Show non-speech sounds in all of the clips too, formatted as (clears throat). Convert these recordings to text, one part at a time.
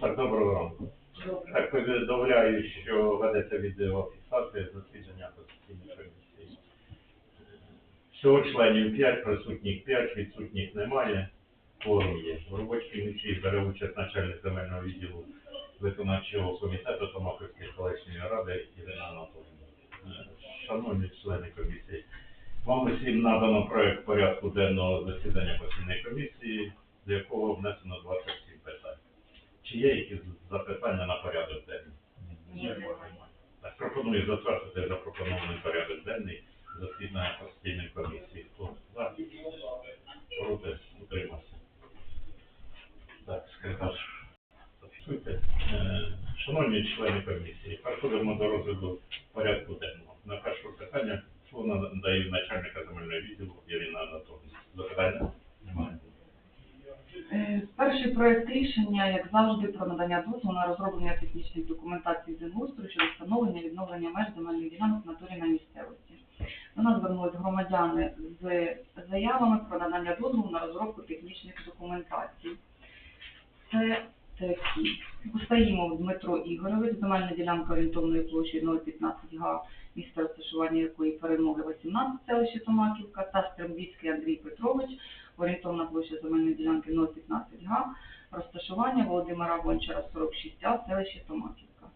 Так, доброго ранку. Так, повідомляю, що ведеться відеофіксація засідання постійної комісії. Всього членів 5, присутніх 5, відсутніх немає. Форум є. В робочій комісії бере участь начальник земельного відділу виконавчого комітету Томаківської селищної ради Ірина Анатолійовна. Шановні члени комісії, вам усім надано проект порядку денного засідання постійної комісії, до якого внесено 27 питань. Чи є якісь запитання на порядок денний? Ні. Так, пропоную затвердити запропонований порядок денний засідання постійної комісії. Хто за? Проти? Утримався. Так, секретар. Е, Шановні члени комісії, переходимо до розгляду порядку денного. На перше питання слово надаю начальника земельного відділу Ірина Анатолійовна. Запитання? Е, Перший проект рішення, як завжди, про надання дозволу на розроблення технічних документацій землеустрою щодо встановлення відновлення меж земельних ділянок в натурі на місцевості. До нас звернулись громадяни з заявами про надання дозволу на розробку технічних документацій. Це такі. Густаїмов Дмитро Ігорович, земельна ділянка орієнтовною площею 0,15 га, місце розташування якої перемоги 18 селище Томаківка, та Стрембіцький Андрій Петрович, орієнтовна площа земельної ділянки 0,15 га, розташування Володимира Гончара 46 А, селище Томаківка.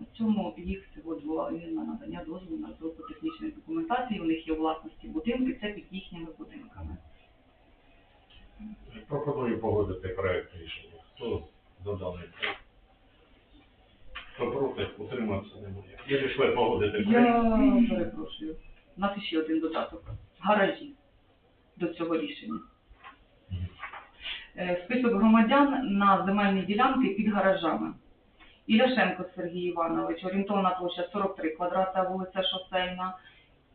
На цьому їх всього двоє на надання дозволу на розробку технічної документації. У них є власності будинки, це під їхніми будинками. Пропоную погодити проект рішення. Хто за даний проект? Хто проти? Утримався немає. Вирішили погодити проект. Я перепрошую. У нас ще один додаток. Гаражі до цього рішення. Е, Список громадян на земельні ділянки під гаражами. Іляшенко Сергій Іванович, орієнтовна площа 43 квадрата, вулиця Шосейна.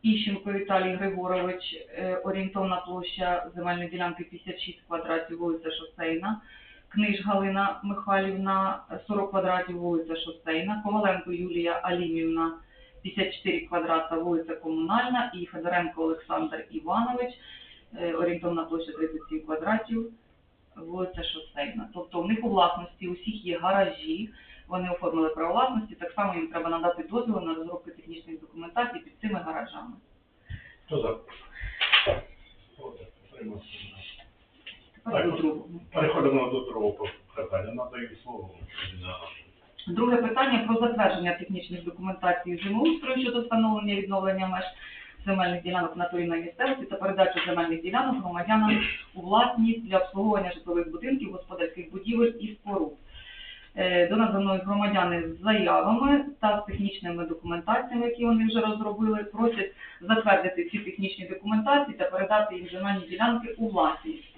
Іщенко Віталій Григорович, е, орієнтовна площа земельної ділянки 56 квадратів, вулиця Шосейна. Книж Галина Михайлівна, 40 квадратів, вулиця Шосейна. Коваленко Юлія Алімівна, 54 квадрата, вулиця Комунальна. І Федоренко Олександр Іванович, е, орієнтовна площа 37 квадратів, вулиця Шосейна. Тобто в них у власності усіх є гаражі, вони оформили право власності, так само їм треба надати дозвіл на розробку технічних документацій під цими гаражами. Хто за? Тепер до другого. Переходимо до другого питання. Надаю слово Друге питання про затвердження технічних документацій землеустрою щодо встановлення і відновлення меж земельних ділянок на турі на місцевості та передачу земельних ділянок громадянам у власність для обслуговування житлових будинків, господарських будівель і споруд. Е, До нас громадяни з заявами та з технічними документаціями, які вони вже розробили, просять затвердити ці технічні документації та передати їм земельні ділянки у власність.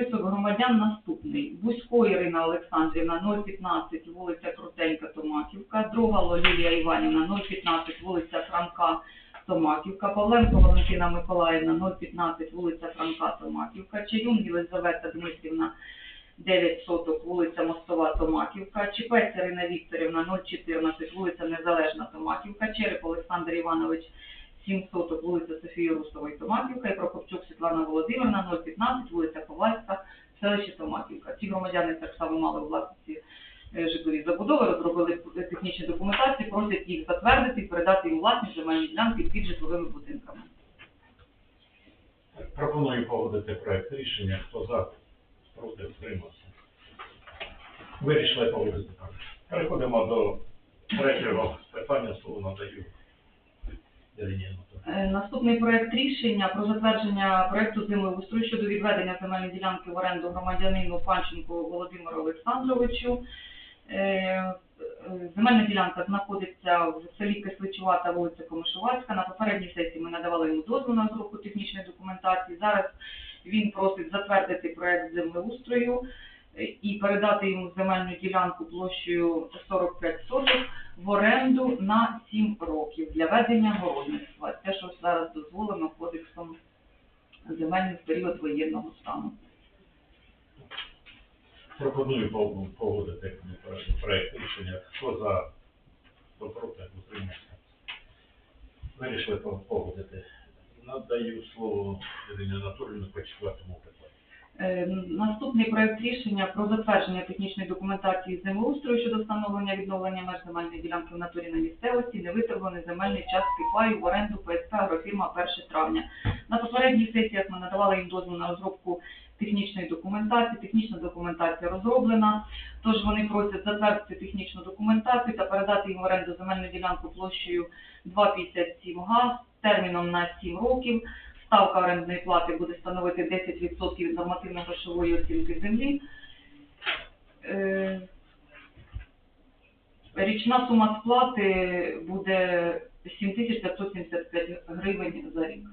Список громадян наступний. Бузько Ірина Олександрівна, 015, вулиця Крутенька, Томаківка. Другало Лілія Іванівна, 015, вулиця Франка, Томаківка. Павленко Валентина Миколаївна, 015, вулиця Франка, Томаківка. Чаюн Єлизавета Дмитрівна, 9 соток, вулиця Мостова, Томаківка. Чіпець Ірина Вікторівна, 014, вулиця Незалежна, Томаківка. Череп Олександр Іванович, 7 соток, вулиця Софії Русової, Томаківка, і Прокопчук Світлана Володимирівна, 015, вулиця Ковальська, селище Томаківка. Ці громадяни так само мали у власності е, житлові забудови, розробили технічні документації, просять їх затвердити і передати їм власність земельні ділянки під житловими будинками. Пропоную погодити проект рішення. Хто за? Проти? Утримався. Вирішили погодити. Переходимо до третього питання. Слово надаю Наступний проект рішення про затвердження проекту землеустрою щодо відведення земельної ділянки в оренду громадянину Панченку Володимиру Олександровичу. Е, е, Земельна ділянка знаходиться в селі Кисличувата, вулиця Комишувацька. На попередній сесії ми надавали йому дозвіл на розробку технічної документації. Зараз він просить затвердити проект землеустрою е, і передати йому земельну ділянку площею 45 соток в оренду на 7 років для ведення городництва. Те, що зараз дозволено кодексом земельних період воєнного стану. Пропоную погодити проект рішення. Хто за? Хто проти? Утримався. Вирішили погодити. Надаю слово Ірині Анатоліївні по четвертому питанню. Е, Наступний проект рішення про затвердження технічної документації землеустрою щодо встановлення відновлення меж земельної ділянки в натурі на місцевості, невиторгований земельний частки паю в оренду ПСП «Агрофірма 1 травня». На попередніх сесіях ми надавали їм дозвіл на розробку технічної документації. Технічна документація розроблена, тож вони просять затвердити технічну документацію та передати їм в оренду земельну ділянку площею 2,57 га з терміном на 7 років. Ставка орендної плати буде становити 10% від нормативно-грошової оцінки землі. Е, Річна сума сплати буде 7575 гривень за рік.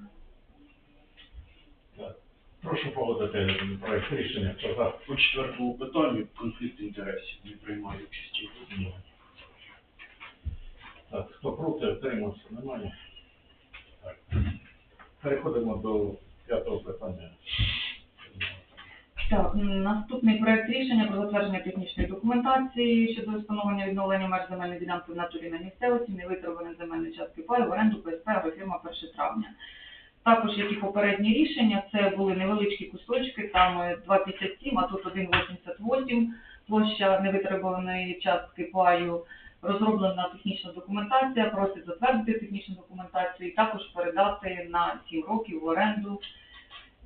Прошу погодити проект рішення. Хто за? По четвертому питанню конфлікт інтересів не приймаю участі. Ні. Так, хто проти, утримався, немає. Так. Переходимо до п'ятого питання. Так, наступний проект рішення про затвердження технічної документації щодо встановлення відновлення меж земельної ділянки в натурі на місцевості, невитребуваних земельної частки паю в оренду ПСП «Агрофірма 1 травня. Також як і попередні рішення, це були невеличкі кусочки, там е, 2,57, а тут 1,88 площа невитребуваної частки паю. Розроблена технічна документація, просить затвердити технічну документацію і також передати на 7 років в оренду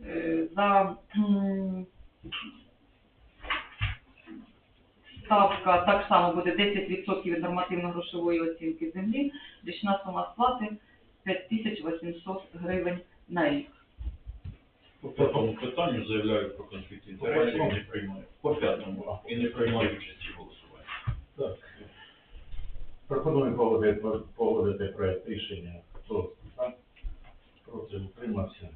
е, за ставка так само буде 10% від нормативно-грошової оцінки землі, річна сума сплати 5800 гривень на рік. По п'ятому питанню заявляю про конфлікт інтересів і не приймаю. По п'ятому і не приймаю участі в голосуванні. Так. Пропоную погодити, погодити проект рішення. Хто за? Проти, утримався.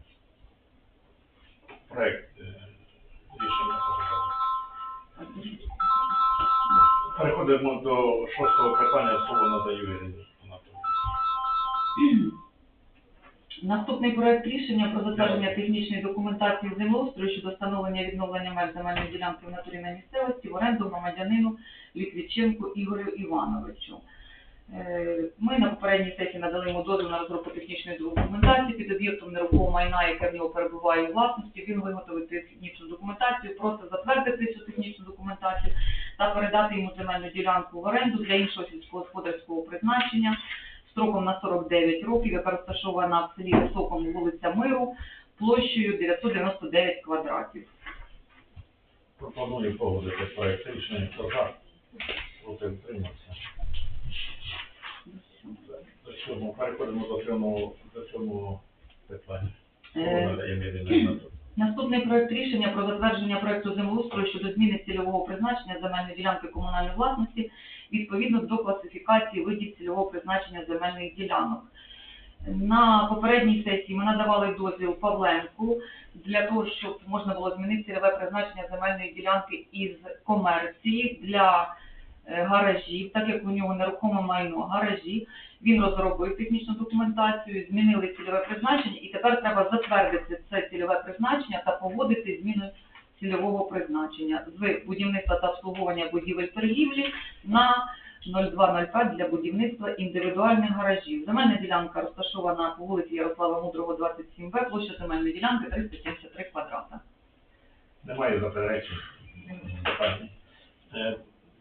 Проект е, рішення погодити. Переходимо до шостого питання. Слово надаю Ірині Анатолійовні. Наступний проект рішення про затвердження технічної документації землеустрою щодо встановлення відновлення меж земельної ділянки в натурі на місцевості в оренду громадянину Літвіченку Ігорю Івановичу. Е, Ми на попередній сесії надали йому дозвіл на розробку технічної документації під об'єктом нерухомого майна, яке в нього перебуває у власності. Він виготовив технічну документацію, просто затвердити цю технічну документацію та передати йому земельну ділянку в оренду для іншого сільськогосподарського призначення строком на 49 років, яка розташована в селі Високому, вулиця Миру, площею 999 квадратів. Пропоную погодити проект рішення. Проти, утримався. До сьомого. Переходимо до сьомого, до сьомого питання. Е. (clears throat) Наступний проект рішення про затвердження проекту землеустрою щодо зміни цільового призначення земельної ділянки комунальної власності відповідно до класифікації видів цільового призначення земельних ділянок. На попередній сесії ми надавали дозвіл Павленку для того, щоб можна було змінити цільове призначення земельної ділянки із комерції для гаражів, так як у нього нерухоме майно гаражі. Він розробив технічну документацію, змінили цільове призначення, і тепер треба затвердити це цільове призначення та погодити зміну цільового призначення з будівництва та обслуговування будівель торгівлі на 0205 для будівництва індивідуальних гаражів. Земельна ділянка розташована по вулиці Ярослава Мудрого, 27Б, площа земельної ділянки 373 квадрата. Немає заперечень.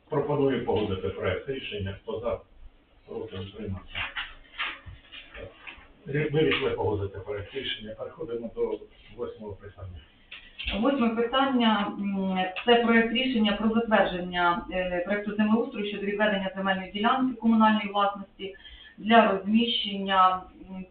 Пропоную погодити проект рішення. Хто за? Проти утримався. Вирішили погодити проект рішення. Переходимо до восьмого питання. Восьме питання це проект рішення про затвердження е, проекту землеустрою щодо відведення земельної ділянки комунальної власності для розміщення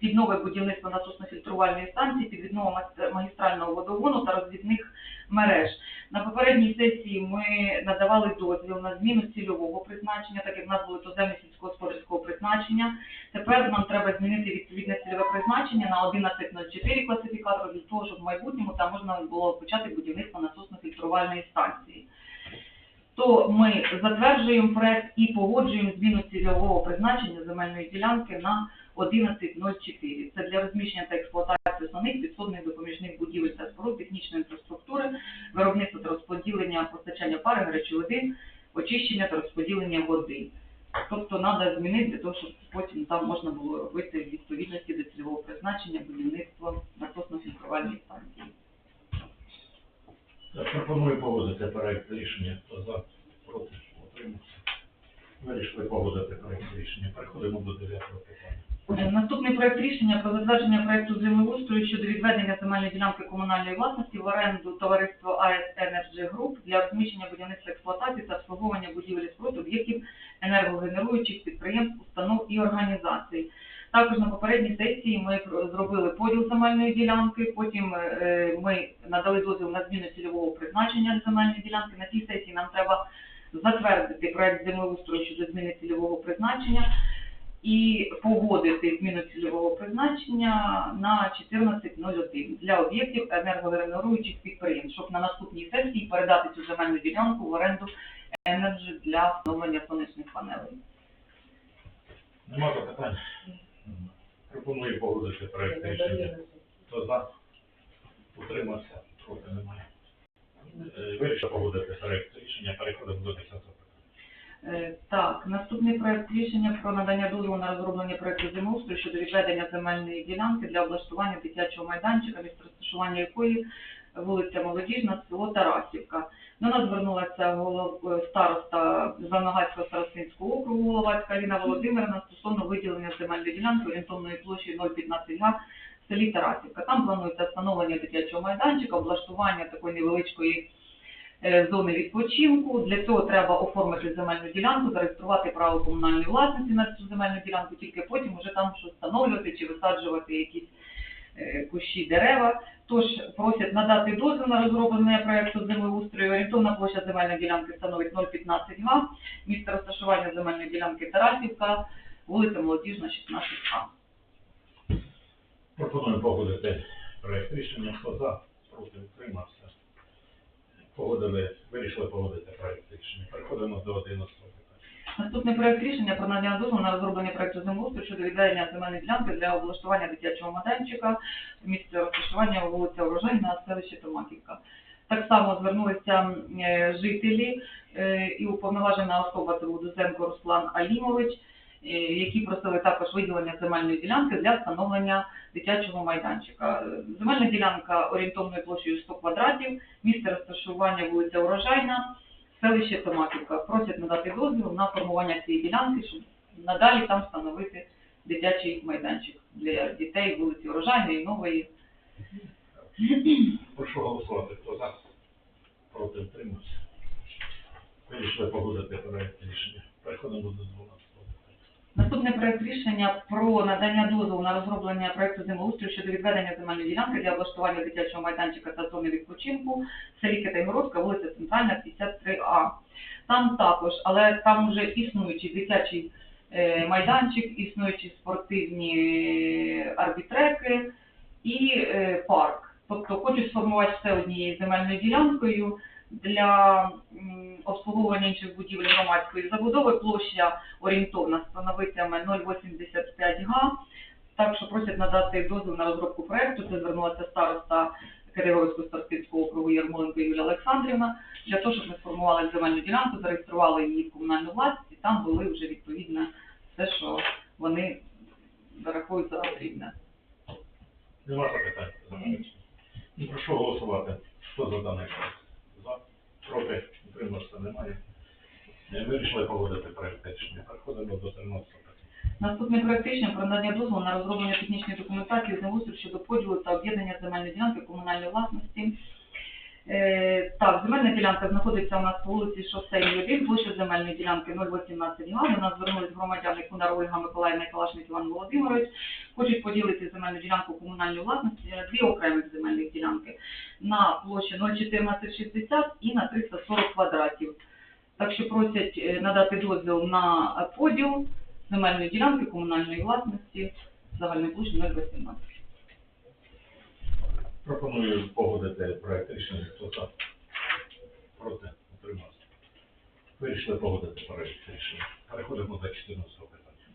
під нове будівництво насосно-фільтрувальної станції, під віднову мас- магістрального водогону та розвідних мереж. На попередній сесії ми надавали дозвіл на зміну цільового призначення, так як в нас були то землі сільськогосподарського призначення. Тепер нам треба змінити відповідне цільове призначення на 1104 класифікатор для того, щоб в майбутньому там можна було почати будівництво насосно-фільтрувальної станції. То ми затверджуємо проект і погоджуємо зміну цільового призначення земельної ділянки на 1104. Це для розміщення та експлуатації основних підсобних допоміжних будівель та споруд технічної інфраструктури, виробництва та розподілення постачання пари, гарячої води, очищення та розподілення води. Тобто треба змінити для того, щоб потім там можна було робити в відповідності до цільового призначення будівництва насосно-фільтрувальної станції. Пропоную погодити проект рішення. За, проти, утримався. Вирішили погодити проект рішення. Переходимо до дев'ятого питання. Наступний проект рішення про затвердження проекту землеустрою щодо відведення земельної ділянки комунальної власності в оренду товариства АЕС Energy Group для розміщення будівництва експлуатації та обслуговування будівель споруд об'єктів енергогенеруючих підприємств, установ і організацій. Також на попередній сесії ми зробили поділ земельної ділянки, потім е, ми надали дозвіл на зміну цільового призначення земельної ділянки. На цій сесії нам треба затвердити проект землеустрою щодо зміни цільового призначення і погодити зміну цільового призначення на 14.01 для об'єктів енергогенеруючих підприємств, щоб на наступній сесії передати цю земельну ділянку в оренду Energy для встановлення сонячних панелей. Нема запитань? Пропоную погодити проект рішення. Хто за? Утримався? Проти немає. Е, Вирішив погодити проект рішення. Переходимо до десятого питання. Е, Так, наступний проект рішення про надання дозволу на розроблення проекту землеустрою щодо відведення земельної ділянки для облаштування дитячого майданчика, місце розташування якої вулиця Молодіжна, село Тарасівка. До нас звернулася е, староста Заногацького старостинського округу Головацька Аліна Володимирівна стосовно виділення земельної ділянки орієнтовною площею 0,15 га в селі Тарасівка. Там планується встановлення дитячого майданчика, облаштування такої невеличкої е, зони відпочинку. Для цього треба оформити земельну ділянку, зареєструвати право комунальної власності на цю земельну ділянку, тільки потім вже там щось встановлювати чи висаджувати якісь е, кущі дерева. Тож просять надати дозвіл на розроблення проекту землеустрою. Орієнтовна площа земельної ділянки становить 0,15 га. Місце розташування земельної ділянки Тарасівка, вулиця Молодіжна, 16 А. Пропоную погодити проект рішення. Хто за? Проти утримався. Погодили, вирішили погодити проект рішення. Переходимо до 11 питання. Наступний проект рішення про надання дозволу на розроблення проекту землеустрою щодо відведення земельної ділянки для облаштування дитячого майданчика, місце розташування вулиця Урожайна, селище Томаківка. Так само звернулися е, жителі е, і уповноважена особа це Будузенко Руслан Алімович, які просили також виділення земельної ділянки для встановлення дитячого майданчика. Е, Земельна ділянка орієнтовною площею 100 квадратів, місце розташування вулиця Урожайна, селище Томаківка. Просять надати дозвіл на формування цієї ділянки, щоб надалі там встановити дитячий майданчик для дітей вулиці Урожайної, нової. Прошу голосувати. Хто за? Проти утримався. Вирішили погодити проект рішення. Переходимо до 12 питання. Наступний проект рішення про надання дозволу на розроблення проекту землеустрою щодо відведення земельної ділянки для облаштування дитячого майданчика та зони відпочинку в селі Китайгородська, вулиця Центральна, 53А. Там також, але там вже існуючий дитячий е, майданчик, існуючі спортивні е, арбітреки і е, парк. Тобто хочуть сформувати все однією земельною ділянкою для обслуговування інших будівель громадської забудови. Площа орієнтовна становитиме 0,85 га. Так що просять надати дозвіл на розробку проекту. Це звернулася староста Кириловського старостинського округу Ярмоленко Юлія Олександрівна, для того, щоб ми сформували земельну ділянку, зареєстрували її в комунальну власність, і там були вже відповідно все, що вони зарахують за потрібне. Нема запитань. Заперечень? Ну, Прошу голосувати. Хто за даний проект? Проти? Утримався? Немає. Вирішили погодити проект рішення. До 13 питання. Наступний проект рішення про надання дозволу на розроблення технічної документації землеустрою щодо поділу та об'єднання земельної ділянки комунальної власності. Е, так, земельна ділянка знаходиться у нас по вулиці Шосейній 1, площа земельної ділянки 0,18 га. До нас звернулись громадяни Кунар Ольга Миколаївна і Іван Володимирович. Хочуть поділити земельну ділянку комунальної власності на дві окремих земельних ділянки на площі 0,1460 і на 340 квадратів. Так що просять е, надати дозвіл на поділ земельної ділянки комунальної власності загальною площею 0,18. Пропоную погодити проект рішення. За? Проти? отримався. Вирішили погодити проект рішення. Переходимо до 14 питання.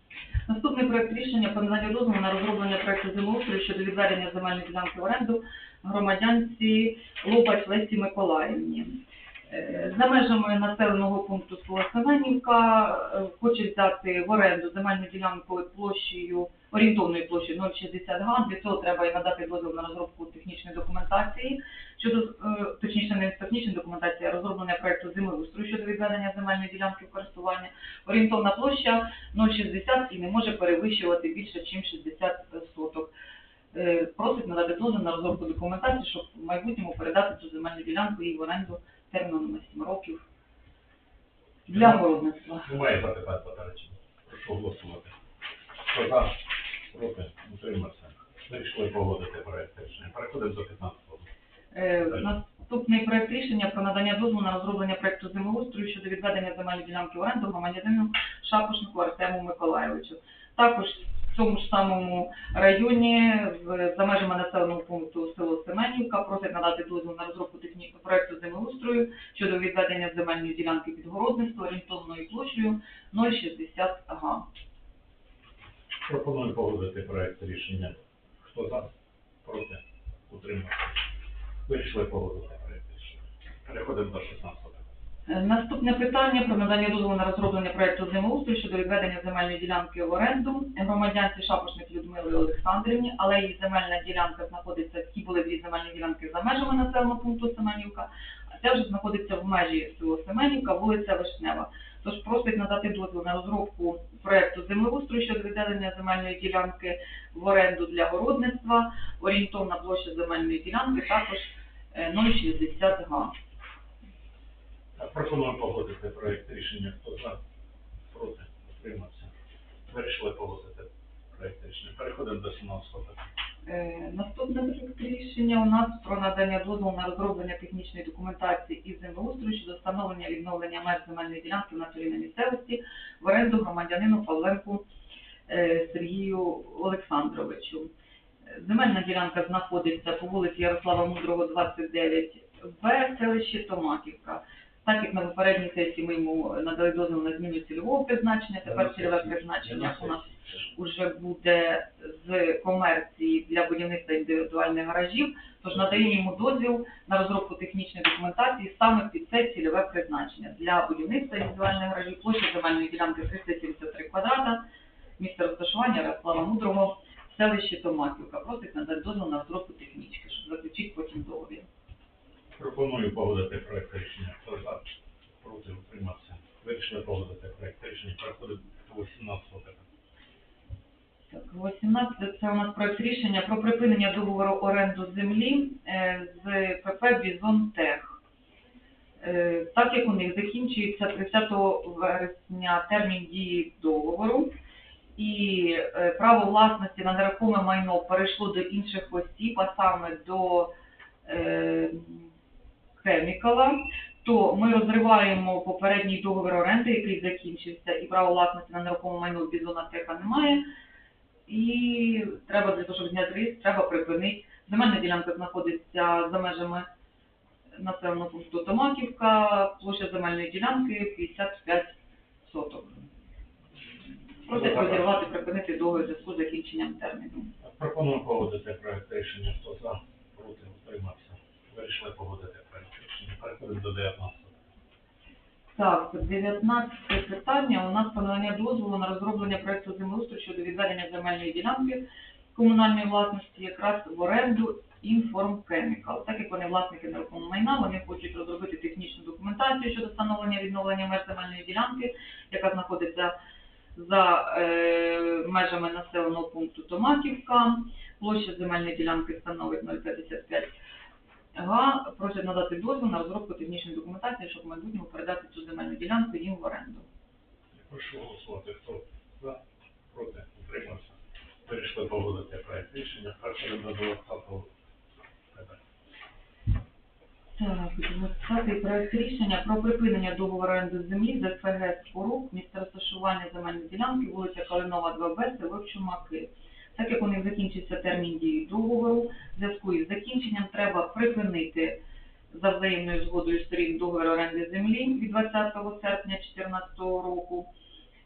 Наступний проект рішення про надання дозволу на розроблення проекту землеустрою щодо відведення земельної ділянки в оренду громадянці Лопач Лесі Миколаївні. Е, За межами населеного пункту село Семенівка е, хочуть взяти в оренду земельну ділянку площею, орієнтовною площею 0,60 га. Для цього треба і надати дозвіл на розробку технічної документації, щодо, е, точніше, не технічної документації, а розроблення проекту землеустрою щодо відведення земельної ділянки в користування. Орієнтовна площа 0,60 і не може перевищувати більше, ніж 60 соток. Просить надати дозвіл на розробку документації, щоб в майбутньому передати цю земельну ділянку їй в оренду терміном на 7 років для городництва. Немає запитань попередження. Прошу голосувати. Хто за? Проти? Утримався. Вирішили погодити проект рішення. Переходимо до 15-го. Е, Наступний проект рішення про надання дозволу на розроблення проекту землеустрою щодо відведення земельної ділянки в оренду громадянину Шапошнику Артему Миколайовичу. Також цьому ж самому районі, за межами населеного пункту село Семенівка, просять надати дозвіл на розробку технічного проекту землеустрою щодо відведення земельної ділянки під городництво орієнтовною площею 0,60 га. Пропоную погодити проект рішення. Хто за? Проти? Утримався. Вирішили погодити проект рішення. Переходимо до 16-го. Е, Наступне питання про надання дозволу на розроблення проекту землеустрою щодо відведення земельної ділянки в оренду громадянці Шапошник Людмили Олександрівні, але її земельна ділянка знаходиться, ті були дві земельні ділянки за межами населеного пункту Семенівка, а ця вже знаходиться в межі село Семенівка, вулиця Вишнева. Тож просить надати дозвіл на розробку проекту землеустрою щодо відведення земельної ділянки в оренду для городництва. Орієнтовна площа земельної ділянки також е, 0,60 га. Пропоную погодити проект рішення. Хто за? Проти? Утримався. Вирішили погодити проект рішення. Переходимо до 17-го. Е, Наступне проект рішення у нас про надання дозволу на розроблення технічної документації із землеустрою щодо встановлення і відновлення меж земельної ділянки на місцевості в оренду громадянину Павленку е, Сергію Олександровичу. Земельна ділянка знаходиться по вулиці Ярослава Мудрого, 29 в селищі Томаківка. Так як на попередній сесії ми йому надали дозвіл на зміну цільового призначення, тепер цільове призначення у нас уже буде з комерції для будівництва індивідуальних гаражів, тож надаємо йому дозвіл на розробку технічної документації саме під це цільове призначення. Для будівництва індивідуальних гаражів, площа земельної ділянки 373 квадрата, місце розташування Ярослава Мудрого, селище Томаківка. Просить надати дозвіл на розробку технічки, щоб заключити потім договір. Пропоную погодити проект рішення. Хто за? Проти? Утримався. Вирішили погодити проект рішення. Переходимо до 18-го. Так, 18 це у нас проект рішення про припинення договору оренду землі е, з ПП Бізон Тех. Е, Так як у них закінчується 30 вересня термін дії договору, і е, право власності на нерухоме майно перейшло до інших осіб, а саме до Хемікала, то ми розриваємо попередній договір оренди, який закінчився, і право власності на нерухоме майно в Бізона Теха немає. І треба для того, щоб зняти риск, треба припинити. Земельна ділянка знаходиться за межами населеного пункту Томаківка, площа земельної ділянки 55 соток. Просять розірвати, припинити договір зв'язку з закінченням терміну. Пропоную погодити проект рішення. Хто за? Проти? Утримався. Вирішили погодити. Переходимо до 19-го. Так, 19 питання. У нас подання дозволу на розроблення проекту землеустрою щодо відведення земельної ділянки комунальної власності якраз в оренду Inform Chemical. Так як вони власники нерухомого майна, вони хочуть розробити технічну документацію щодо встановлення відновлення меж земельної ділянки, яка знаходиться за е, межами населеного пункту Томаківка. Площа земельної ділянки становить 0,55 га. Просять надати дозвіл на розробку технічної документації, щоб в майбутньому передати цю земельну ділянку їм в оренду. Прошу голосувати. Хто за? Проти? Утримався. Вирішили погодити проект рішення. Переходимо до 20-го. Так, 20 проект рішення про припинення договору оренди землі з СПГ «Спорук», місце розташування земельної ділянки, вулиця Калинова, 2Б, село Чумаки. Так як у них закінчився термін дії договору, в зв'язку із закінченням треба припинити за взаємною згодою сторін договір оренди землі від 20 серпня 2014 року,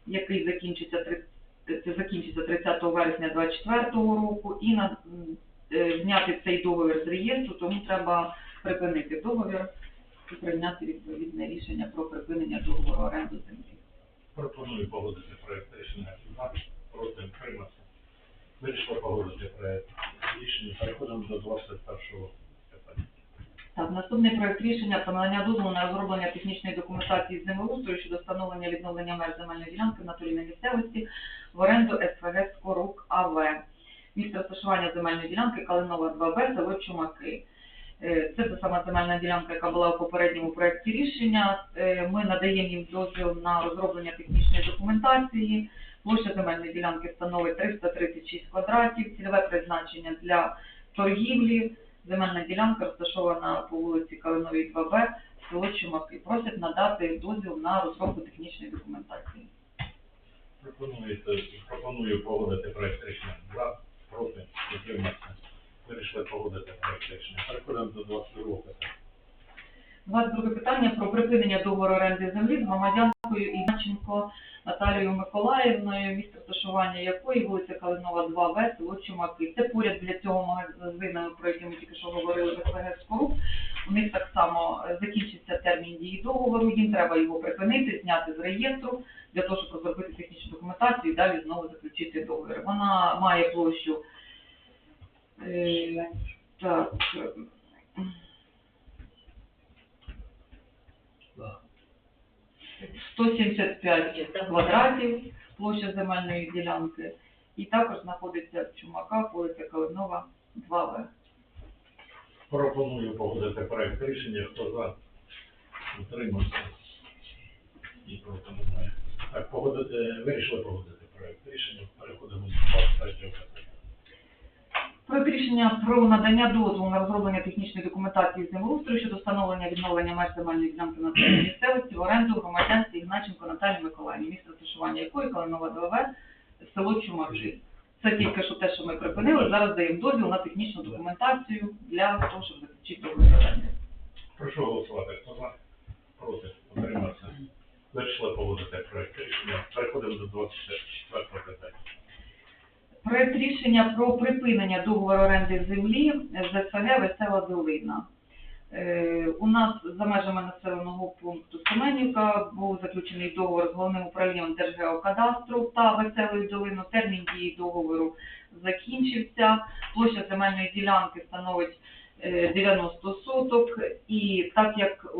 який закінчиться три- це закінчиться 30 вересня 2024 року, і на, е, зняти цей договір з реєстру, тому треба припинити договір і прийняти відповідне рішення про припинення договору оренди землі. Пропоную погодити проект рішення проти, утримався. Вирішили погодити проект рішення. Переходимо до 21 питання. Так, наступний проект рішення про надання дозволу на розроблення технічної документації з землеустрою щодо встановлення відновлення меж земельної ділянки в натурі на місцевості в оренду СФГ Скорук АВ. Місце розташування земельної ділянки Калинова 2Б, село Чумаки. Е, Це та сама земельна ділянка, яка була у попередньому проекті рішення. Е, Ми надаємо їм дозвіл на розроблення технічної документації. Площа земельної ділянки становить 336 квадратів, цільове призначення для торгівлі. Земельна ділянка розташована по вулиці Калиновій 2Б, село Чумаки. Просять надати дозвіл на розробку технічної документації. Пропонуєте, пропоную погодити проект рішення за, проти, утримався. Вирішили погодити проект рішення. Переходимо до 22 питання. 22 питання про припинення договору оренди землі з громадянкою Ігначенко Наталією Миколаївною, місце розташування якої вулиця Калинова 2В, село Чумаки. Це поряд біля цього магазину, про який ми тільки що говорили, ВСВГ Скоруп. У них так само закінчиться термін дії договору, їм треба його припинити, зняти з реєстру, для того, щоб розробити технічну документацію і далі знову заключити договір. Вона має площу е, так, е, 175 квадратів площа земельної ділянки. І також знаходиться в Чумаках, вулиця Калинова, 2В. Пропоную погодити проект рішення. Хто за? Утримався. І проти немає. Так, погодити, вирішили погодити проект рішення. Переходимо до 23 питання. Проект рішення про надання дозволу на розроблення технічної документації землеустрою щодо встановлення відновлення меж земельної ділянки на території місцевості в оренду громадянці Ігначенко Наталії Миколаївні, місце розташування якої Калинова 2В, село Чумаки. Це тільки що те, що ми припинили. Зараз даємо дозвіл на технічну документацію для того, щоб заключити договір. Прошу голосувати. Хто за? Проти. Утримався. Вирішили погодити проект рішення. Переходимо до 24 питання. Проект рішення про припинення договору оренди землі з СФГ Весела Долина. Е, У нас за межами населеного пункту Семенівка був заключений договор з головним управлінням Держгеокадастру та Веселою Долиною. Термін дії договору закінчився. Площа земельної ділянки становить е, 90 соток. І так як е,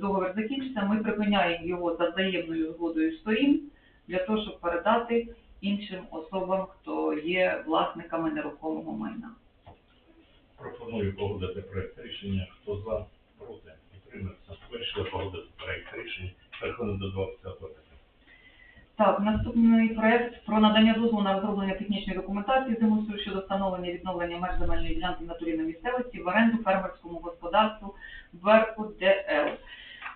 договір закінчився, ми припиняємо його за взаємною згодою сторін для того, щоб передати іншим особам, хто є власниками нерухомого майна. Пропоную погодити проект рішення. Хто за? Проти. Утримався. Вирішили погодити проект рішення. Переходимо до 25 питання. Так, наступний проект про надання дозволу на розроблення технічної документації землеустрою щодо встановлення і відновлення меж земельної ділянки в натурі на місцевості в оренду фермерському господарству Верку ДЛ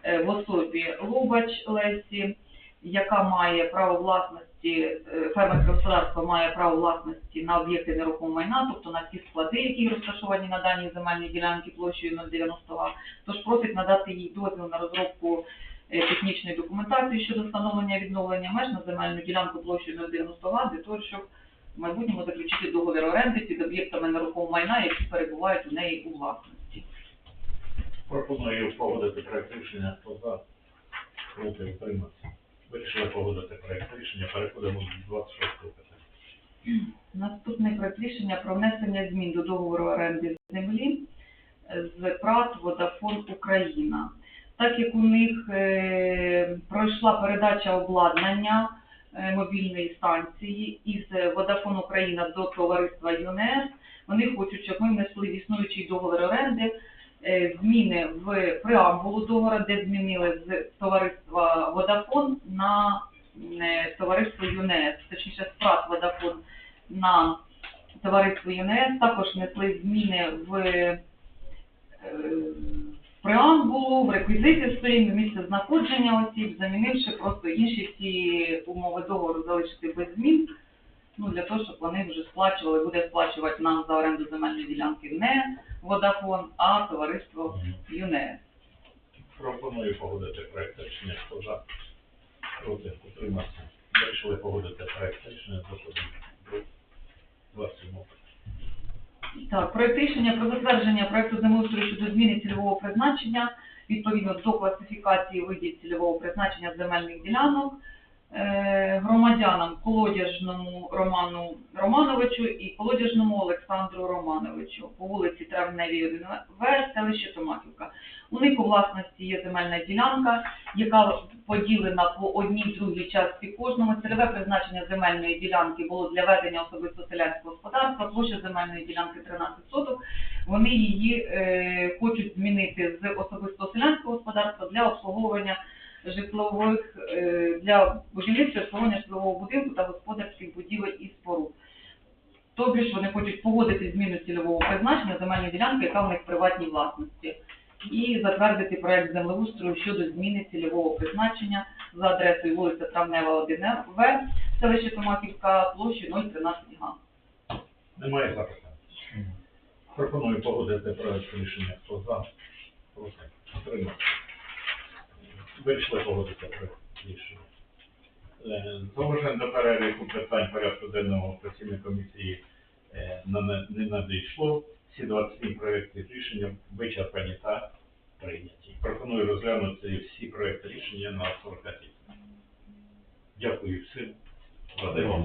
Е, в особі Лубач Лесі, яка має право власності, е, фермерське господарство має право власності на об'єкти нерухомого майна, тобто на ті склади, які розташовані на даній земельній ділянці площею 090 га. Тож просить надати їй дозвіл на розробку е, технічної документації щодо встановлення відновлення меж на земельну ділянку площею 090 га для того, щоб в майбутньому заключити договір оренди під об'єктами нерухомого майна, які перебувають у неї у власності. Пропоную погодити проект рішення. Хто за? Проти. Утримався. Вирішили погодити проект рішення. Переходимо до 26 питання. Наступний проект рішення про внесення змін до договору оренди землі з ПРАТ Водафон Україна. Так як у них е, пройшла передача обладнання е, мобільної станції із Водафон Україна до товариства ЮНЕС, вони хочуть, щоб ми внесли в існуючий договір оренди зміни в преамбулу договору, де змінили з товариства Водафон на е, товариство ЮНЕС, точніше СПРАТ Водафон на товариство ЮНЕС, також внесли зміни в е, преамбулу, в реквізити сторін, в місце знаходження осіб, замінивши просто інші всі умови договору залишити без змін, ну, для того, щоб вони вже сплачували, буде сплачувати нам за оренду земельної ділянки не Водафон, а товариство ЮНЕС. Пропоную погодити проект рішення. Хто за? Проти. Утримався. Вирішили погодити проект рішення. Заходимо до 27. Так, проект рішення про затвердження проекту землеустрою щодо зміни цільового призначення відповідно до класифікації видів цільового призначення земельних ділянок громадянам Колодяжному Роману Романовичу і Колодяжному Олександру Романовичу по вулиці Травневій 1В, селище Томаківка. У них у власності є земельна ділянка, яка поділена по одній другій частці кожного. Цільове призначення земельної ділянки було для ведення особисто селянського господарства, площа земельної ділянки 13 соток. Вони її е, хочуть змінити з особисто селянського господарства для обслуговування житлових е, для будівництва обслуговування житлового будинку та господарських будівель і споруд. Тобі ж вони хочуть погодити зміну цільового призначення земельної ділянки, яка в них приватній власності, і затвердити проект землеустрою щодо зміни цільового призначення за адресою вулиця Травнева 1В, селище Томаківка, площі 013 га. Немає запитань. Пропоную погодити проект рішення. Хто за? Проти. Отримати. Вирішили погодити проект рішення. Е, Зауважень до переліку питань порядку денного постійної комісії е, не надійшло. Всі 27 проєктів рішення вичерпані та прийняті. Пропоную розглянути всі проекти рішення на 45. Дякую всім. Дякую вам.